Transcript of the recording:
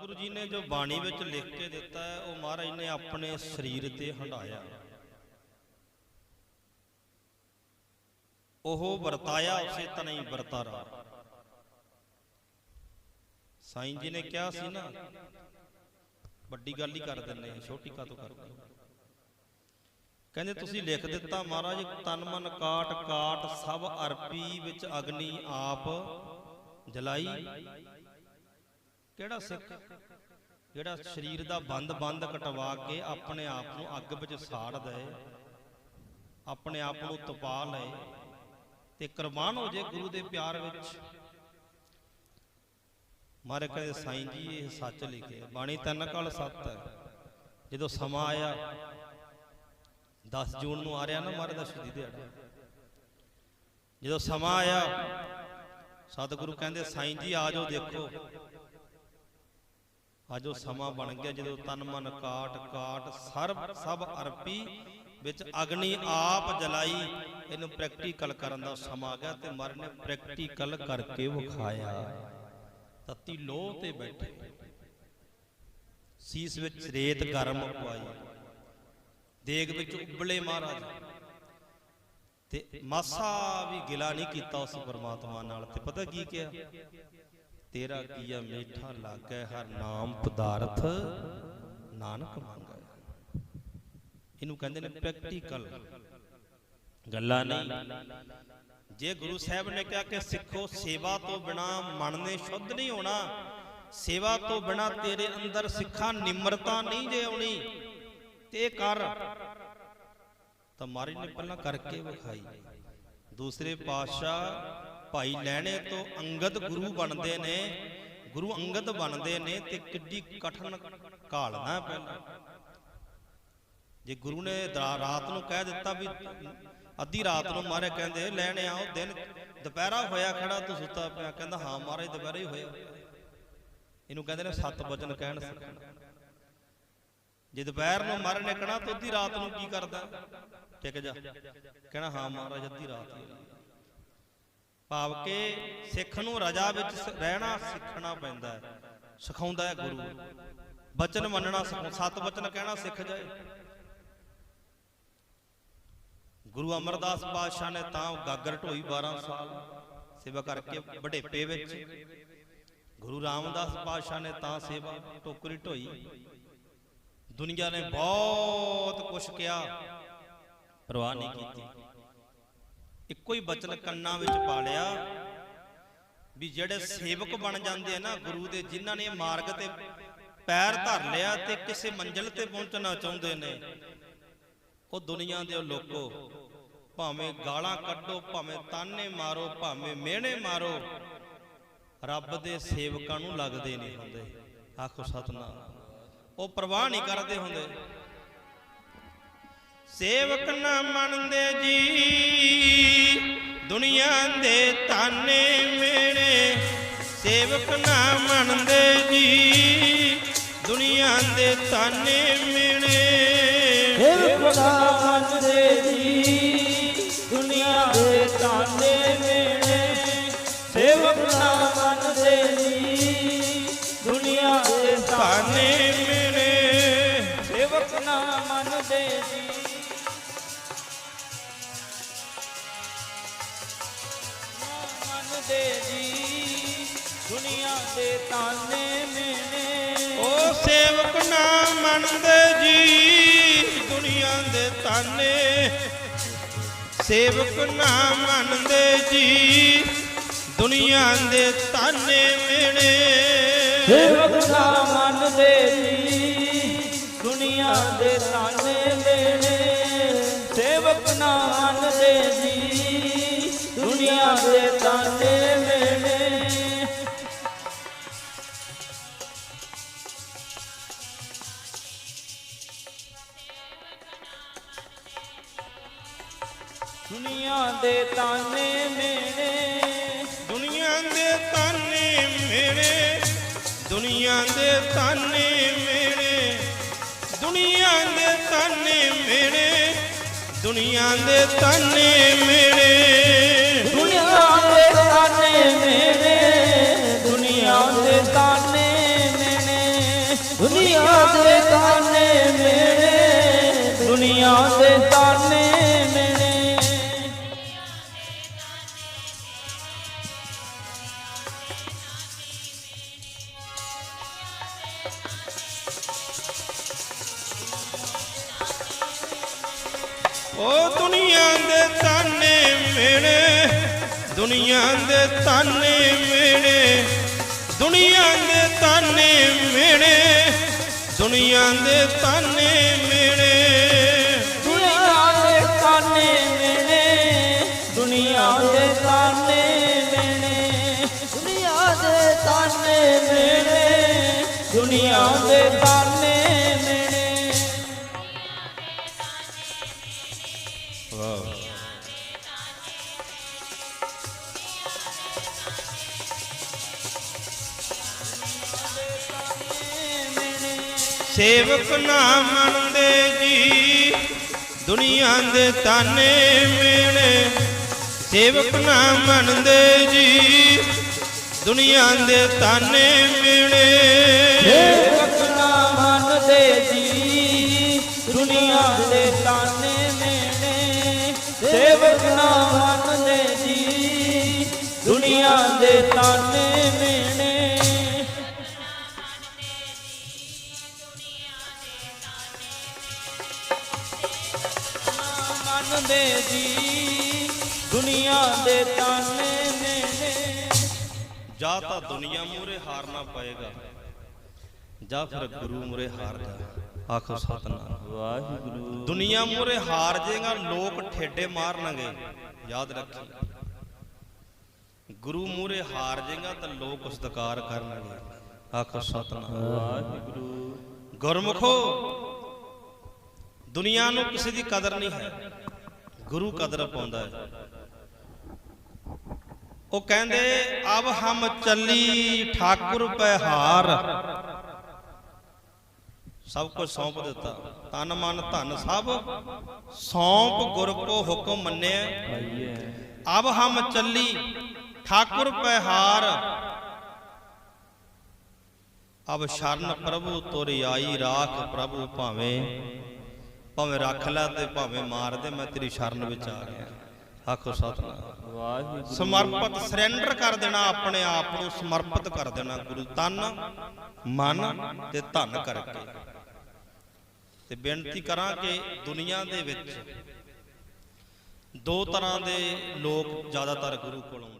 ਸਤਿਗੁਰੂ ਜੀ ਨੇ ਜੋ ਬਾਣੀ ਵਿੱਚ ਲਿਖ ਕੇ ਦਿੱਤਾ ਹੈ, ਉਹ ਮਹਾਰਾਜ ਨੇ ਆਪਣੇ ਸਰੀਰ ਤੇ ਹੰਡਾਇਆ ਉਹ ਵਰਤਾਇਆ, ਉਸੇ ਤਰ੍ਹਾਂ ਹੀ ਵਰਤਾਰਾ ਸਾਈਂ ਜੀ ਨੇ ਕਿਹਾ ਸੀ ਨਾ, ਵੱਡੀ ਗੱਲ ਹੀ ਕਰ ਦਿੰਨੇ ਛੋਟੀ ਕਾ ਤੋਂ ਕਰਦੇ ਕਹਿੰਦੇ, ਤੁਸੀਂ ਲਿਖ ਦਿੱਤਾ ਮਹਾਰਾਜ, ਤਨ ਮਨ ਕਾਟ ਕਾਟ ਸਭ ਅਰਪੀ ਵਿੱਚ ਅਗਨੀ ਆਪ ਜਲਾਈ। ਕਿਹੜਾ ਸਿੱਖ? ਜਿਹੜਾ ਸਰੀਰ ਦਾ ਬੰਦ ਬੰਦ ਕਟਵਾ ਕੇ ਆਪਣੇ ਆਪ ਨੂੰ ਅੱਗ ਵਿੱਚ ਸਾੜ ਦੇ, ਆਪਣੇ ਆਪ ਨੂੰ ਤਪਾ ਲਏ ਤੇ ਕੁਰਬਾਨ ਹੋ ਜੇ ਗੁਰੂ ਦੇ ਪਿਆਰ ਵਿੱਚ। ਮਾਰੇ ਕਹਿੰਦੇ, ਸਾਈਂ ਜੀ, ਇਹ ਸੱਚ ਲਿਖਿਆ ਬਾਣੀ ਤਿੰਨ ਕਾਲ ਸੱਤ ਹੈ ਜਦੋਂ ਸਮਾਂ ਆਇਆ 10 ਜੂਨ ਨੂੰ ਆ ਰਿਹਾ ਨਾ ਮਾਰੇ ਦਾ ਸ਼ਹੀਦੀ ਦਿਹਾੜਾ। ਜਦੋਂ ਸਮਾਂ ਆਇਆ, ਸਤਿਗੁਰੂ ਕਹਿੰਦੇ, ਸਾਈਂ ਜੀ, ਆ ਜਾਓ, ਦੇਖੋ। ਅੱਜ ਉਹ ਸਮਾਂ ਬਣ ਗਿਆ ਜਦੋਂ ਤਨ ਮਨ ਕਾਟ ਕਾਟ ਸਰਬ ਸਭ ਅਰਪੀ ਵਿੱਚ ਅਗਨੀ ਆਪ ਜਲਾਈ। ਇਹਨੂੰ ਪ੍ਰੈਕਟੀਕਲ ਕਰਨ ਦਾ ਸਮਾਂ ਆ ਗਿਆ ਤੇ ਮਰ ਨੇ ਪ੍ਰੈਕਟੀਕਲ ਕਰਕੇ ਵਿਖਾਇਆ। ਤਤੀ ਲੋਹ ਤੇ ਬੈਠੇ। ਸੀਸ ਵਿੱਚ ਰੇਤ ਗਰਮ ਪਾਈ। ਦੇਗ ਵਿੱਚ ਉਬਲੇ ਮਹਾਰਾਜ। ਤੇ ਮਾਸਾ ਵੀ ਗਿਲਾ ਨਹੀਂ ਕੀਤਾ ਉਸ ਪਰਮਾਤਮਾ ਨਾਲ। ਤੇ ਪਤਾ ਕੀ ਕਿਹਾ? ਤੇਰਾ ਕੀਆ ਮੀਠਾ ਲਾਗੈ ਹਰ ਨਾਮ ਪਦਾਰਥ ਨਾਨਕ ਮੰਗੈ। ਇਹਨੂੰ ਕਹਿੰਦੇ ਨੇ ਪ੍ਰੈਕਟੀਕਲ। ਗੱਲਾਂ ਨਹੀਂ। ਜੇ ਗੁਰੂ ਸਾਹਿਬ ਨੇ ਕਿਹਾ ਕਿ ਸਿੱਖੋ ਸੇਵਾ ਤੋਂ ਬਿਨਾ ਮਨ ਨੇ ਸ਼ੁੱਧ ਨਹੀਂ ਹੋਣਾ। ਸੇਵਾ ਤੋਂ ਬਿਨਾ ਤੇਰੇ ਅੰਦਰ ਸਿੱਖਾਂ ਨਿਮਰਤਾ ਨਹੀਂ ਜੇ ਆਉਣੀ। ਤੇ ਕਰ। ਤਾਂ ਮਹਾਰਾਜ ਨੇ ਪਹਿਲਾਂ ਕਰਕੇ ਵਿਖਾਈ। ਦੂਸਰੇ ਪਾਤਸ਼ਾਹ ਭਾਈ ਲੈਣੇ ਤੋਂ ਅੰਗਦ ਗੁਰੂ ਬਣਦੇ ਨੇ। ਗੁਰੂ ਅੰਗਦ ਬਣਦੇ ਨੇ ਤੇ ਕਿੱਡੀ ਕਠਨ ਘਾਲਣਾ ਪਹਿਲਾਂ। ਜੇ ਗੁਰੂ ਨੇ ਰਾਤ ਨੂੰ ਕਹਿ ਦਿੱਤਾ ਵੀ ਅੱਧੀ ਰਾਤ ਨੂੰ ਮਾਰੇ ਕਹਿੰਦੇ ਲੈਣੇ ਆਓ ਦਿਨ ਦੁਪਹਿਰਾ ਹੋਇਆ ਖੜਾ ਤੂੰ ਸੁੱਤਾ ਪਿਆ ਕਹਿੰਦਾ ਹਾਂ ਮਹਾਰਾਜ ਦੁਪਹਿਰਾ ਹੀ ਹੋਇਆ ਇਹਨੂੰ ਕਹਿੰਦੇ ਨੇ ਸੱਤ ਵਚਨ ਕਹਿਣ ਸਿੱਖਣਾ ਜੇ ਦੁਪਹਿਰ ਨੂੰ ਮਰਨ ਨੇ ਕਹਣਾ ਤੂੰ ਅੱਧੀ ਰਾਤ ਨੂੰ ਕੀ ਕਰਦਾ? ਟਿਕ ਜਾ। ਕਹਿਣਾ ਹਾਂ ਮਹਾਰਾਜ ਅੱਧੀ ਰਾਤ ਹੋਈ। ਭਾਵ ਕਿ ਸਿੱਖ ਨੂੰ ਰਜਾ ਵਿੱਚ ਰਹਿਣਾ ਸਿੱਖਣਾ ਪੈਂਦਾ ਹੈ। ਸਿਖਾਉਂਦਾ ਹੈ ਗੁਰੂ। ਬਚਨ ਮੰਨਣਾ ਸਿਖਾਉ ਸੱਤ ਬਚਨ ਕਹਿਣਾ ਸਿੱਖ ਜਾਏ। ਗੁਰੂ ਅਮਰਦਾਸ ਪਾਤਸ਼ਾਹ ਨੇ ਤਾਂ ਗਾਗਰ ਢੋਈ 12 ਸਾਲ ਸੇਵਾ ਕਰਕੇ ਵਡੇਪੇ ਵਿੱਚ। ਗੁਰੂ ਰਾਮਦਾਸ ਪਾਤਸ਼ਾਹ ਨੇ ਤਾਂ ਸੇਵਾ ਟੋਕਰੀ ਢੋਈ। ਦੁਨੀਆ ਨੇ ਬਹੁਤ ਕੁਝ ਕਿਹਾ, ਪਰਵਾਹ ਨਹੀਂ ਕੀਤੀ। ਇੱਕੋ ਹੀ ਬਚਨ ਕੰਨਾਂ ਵਿੱਚ ਪਾ ਲਿਆ ਵੀ ਜਿਹੜੇ ਸੇਵਕ ਬਣ ਜਾਂਦੇ ਆ ਨਾ ਗੁਰੂ ਦੇ, ਜਿਨ੍ਹਾਂ ਨੇ ਮਾਰਗ ਤੇ ਪੈਰ ਧਰ ਲਿਆ ਤੇ ਕਿਸੇ ਮੰਜ਼ਿਲ ਤੇ ਪਹੁੰਚਣਾ ਚਾਹੁੰਦੇ ਨੇ, ਉਹ ਦੁਨੀਆ ਦੇ ਲੋਕੋ, ਭਾਵੇਂ ਗਾਲਾਂ ਕੱਢੋ, ਭਾਵੇਂ ਤਾਨੇ ਮਾਰੋ, ਭਾਵੇਂ ਮਿਹਣੇ ਮਾਰੋ, ਰੱਬ ਦੇ ਸੇਵਕਾਂ ਨੂੰ ਲੱਗਦੇ ਨਹੀਂ ਹੁੰਦੇ। ਆਖੋ ਸਤਨਾਮ। ਉਹ ਪਰਵਾਹ ਨਹੀਂ ਕਰਦੇ ਹੁੰਦੇ। ਸੇਵਕ ਨਾ ਮੰਨਦੇ ਜੀ। ਦੁਨੀਆ ਦੇ ਤਾਨੇ ਮੇਰੇ, ਸੇਵਕ ਨਾ ਮੰਨਦੇ ਜੀ। ਦੁਨੀਆ ਦੇ ਤਾਨੇ ਮੇਰੇ। ਸੇਵਕ ਨਾ ਮੰਨਦੇ ਜੀ। ਦੇ ਤਾਨੇ ਮੇਣੇ ਉਹ ਸੇਵਕ ਨਾ ਮੰਨਦੇ ਜੀ, ਦੁਨੀਆ ਦੇ ਤਾਨੇ। ਸੇਵਕ ਨਾ ਮੰਨਦੇ ਜੀ, ਦੁਨੀਆ ਦੇ ਤਾਨੇ ਮਿਹਣੇ ਦੇ ਤਾਨੇ ਮੇਣੇ ਦੁਨੀਆ ਦੇ ਤਾਨੇ ਮਿਹਣੇ ਦੁਨੀਆ ਦੇ ਤਾਨੇ ਮਿਹਣੇ ਦੁਨੀਆ ਦੇ ਤਾਨੇ ਮਿਹਣੇ ਦੁਨੀਆ ਦੇ ਤਾਨੇ ਮਿਹਣੇ ਦੁਨੀਆ ਦੇ ਤਾਨੇ ਮੇਨੇ ਓ ਦੁਨੀਆ ਦੇ ਤਾਨੇ ਮਿਹਣੇ ਦੁਨੀਆ ਦੇ ਤਾਨੇ ਮਿਹਣੇ ਦੁਨੀਆ ਦੇ ਤਾਨੇ ਮਿਹਣੇ ਦੁਨੀਆ ਦੇ ਤਾਨੇ ਮਿਹਣੇ ਦੁਨੀਆ ਦੇ ਤਾਨੇ ਮੇਣੇ, ਦੁਨੀਆ ਦੇ ਤਾਨੇ ਮੇਣੇ, ਦੁਨੀਆ ਦੇ ਤਾਨੇ ਮੇਣੇ, ਦੁਨੀਆ ਦੇ ਤਾਨੇ ਸੇਵਕ ਨਾ ਮੰਨਦੇ ਜੀ। ਦੁਨੀਆ ਦੇ ਤਾਨੇ ਮੇਣੇ ਸੇਵਕ ਨਾ ਮੰਨਦੇ ਜੀ। ਦੁਨੀਆ ਦੇ ਤਾਨੇ ਮੇਣੇ ਸੇਵਕ ਨਾ ਮੰਨਦੇ ਜੀ। ਦੁਨੀਆ ਦੇ ਤਾਨੇ ਮੇਨੇ ਸੇਵਕ ਨਾ ਮੰਨਦੇ ਜੀ। ਦੁਨੀਆ ਦੇ ਤਾਨੇ ਦੁਨੀਆ ਦੇ ਤਾਨੇ ਮੇਨੇ ਜਾਂ ਤਾਂ ਦੁਨੀਆ ਮੂਰੇ ਹਾਰਨਾ ਪਏਗਾ। ਜਾਂ ਫਿਰ ਗੁਰੂ ਮੂਰੇ ਹਾਰ ਜਾ। ਆਖੋ ਸਤਨਾਮ। ਵਾਹਿਗੁਰੂ। ਦੁਨੀਆ ਮੂਰੇ ਹਾਰ ਜਾਏਗਾ ਲੋਕ ਠੇਡੇ ਮਾਰਨਗੇ। ਯਾਦ ਰੱਖੀ। ਗੁਰੂ ਮੂਰੇ ਹਾਰ ਜਾਏਗਾ ਤਾਂ ਲੋਕ ਸਤਿਕਾਰ ਕਰਨਗੇ। ਆਖੋ ਸਤਨਾਮ। ਵਾਹਿਗੁਰੂ। ਗੁਰਮੁਖੋ ਦੁਨੀਆ ਨੂੰ ਕਿਸੇ ਦੀ ਕਦਰ ਨਹੀਂ ਹੈ। ਗੁਰੂ ਕਦਰ ਪਾਉਂਦਾ ਹੈ। ਉਹ ਕਹਿੰਦੇ, ਅਬ ਹਮ ਚੱਲੀ ਠਾਕੁਰ ਪਹਿਹਾਰ ਸਭ ਕੁਝ ਸੌਂਪ ਦਿੱਤਾ। ਤਨ ਮਨ ਧਨ ਸਭ, ਸੌਂਪ ਗੁਰ ਕੋ ਹੁਕਮ ਮੰਨਿਆ। ਅਬ ਹਮ ਚੱਲੀ ਠਾਕੁਰ ਪਹਿਹਾਰ ਅਬ ਸ਼ਰਨ ਪ੍ਰਭੂ ਤੁਰ ਆਈ ਰਾਖ ਪ੍ਰਭੂ ਭਾਵੇਂ ਭਾਵੇਂ ਰੱਖ ਲੈ ਤੇ ਭਾਵੇਂ ਮਾਰ ਦੇ, ਮੈਂ ਤੇਰੀ ਸ਼ਰਨ ਵਿੱਚ ਆ ਗਿਆ। ਆਖੋ ਸਤਨਾਮ। ਵਾਹਿਗੁਰੂ। ਸਮਰਪਿਤ ਸਰੈਂਡਰ ਕਰ ਦੇਣਾ ਆਪਣੇ ਆਪ ਨੂੰ ਸਮਰਪਿਤ ਕਰ ਦੇਣਾ ਗੁਰੂ ਤਨ ਮਨ ਤੇ ਧਨ ਕਰਕੇ। ਤੇ ਬੇਨਤੀ ਕਰਾਂ ਕਿ ਦੁਨੀਆ ਦੇ ਵਿੱਚ ਦੋ ਤਰ੍ਹਾਂ ਦੇ ਲੋਕ ਜ਼ਿਆਦਾਤਰ ਗੁਰੂ ਕੋਲ ਆਉਂਦੇ